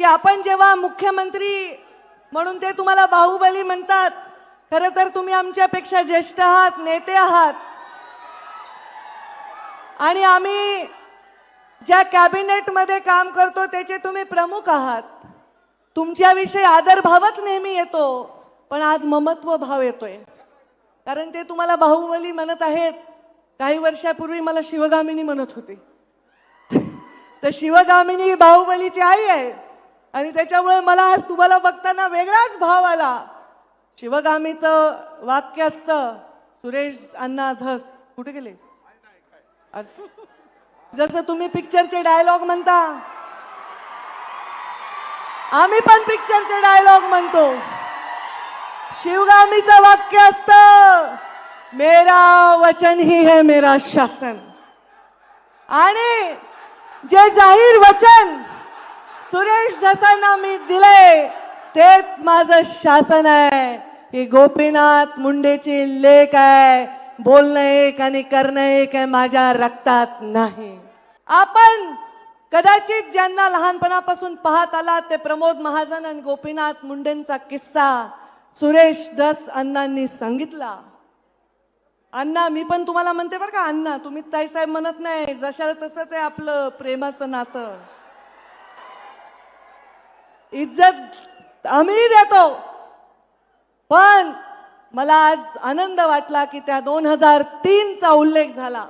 की आपण जेव्हा मुख्यमंत्री म्हणून ते तुम्हाला बाहुबली म्हणतात खरं तर तुम्ही आमच्यापेक्षा ज्येष्ठ आहात नेते आहात. आणि आम्ही ज्या कॅबिनेटमध्ये काम करतो त्याचे तुम्ही प्रमुख आहात. तुमच्याविषयी आदरभावच नेहमी येतो पण आज ममत्व भाव येतोय. कारण ते तुम्हाला बाहुबली म्हणत आहेत. काही वर्षापूर्वी मला शिवगामिनी म्हणत होते. तर शिवगामिनी ही बाहुबलीची आई आहे. आणि त्याच्यामुळे मला आज तुम्हाला बघताना वेगळाच भाव आला. शिवगामीचं वाक्य असतं सुरेश अण्णा धस. कुठे गेले? जसं तुम्ही पिक्चरचे डायलॉग म्हणता. आम्ही पण पिक्चरचे डायलॉग म्हणतो. शिवगामीचं वाक्य असत मेरा वचन ही है मेरा शासन. आणि जे जाहीर वचन सुरेश धसांना मी दिले तेच माझं शासन आहे. ही गोपीनाथ मुंडेची लेख आहे. बोलणं एक आणि करणं एक आहे माझ्या रक्तात नाही. आपण कदाचित ज्यांना लहानपणापासून पाहत आलात ते प्रमोद महाजन आणि गोपीनाथ मुंडेंचा किस्सा सुरेश दस अण्णांनी सांगितला. अण्णा मी पण तुम्हाला म्हणते बरं का अण्णा तुम्ही ताईसाहेब म्हणत नाही जशाला तसंच आहे आपलं प्रेमाचं नातं. इज्जत आम्ही देतो. पण मला आज आनंद वाटला की त्या दोन हजार तीनचा उल्लेख झाला.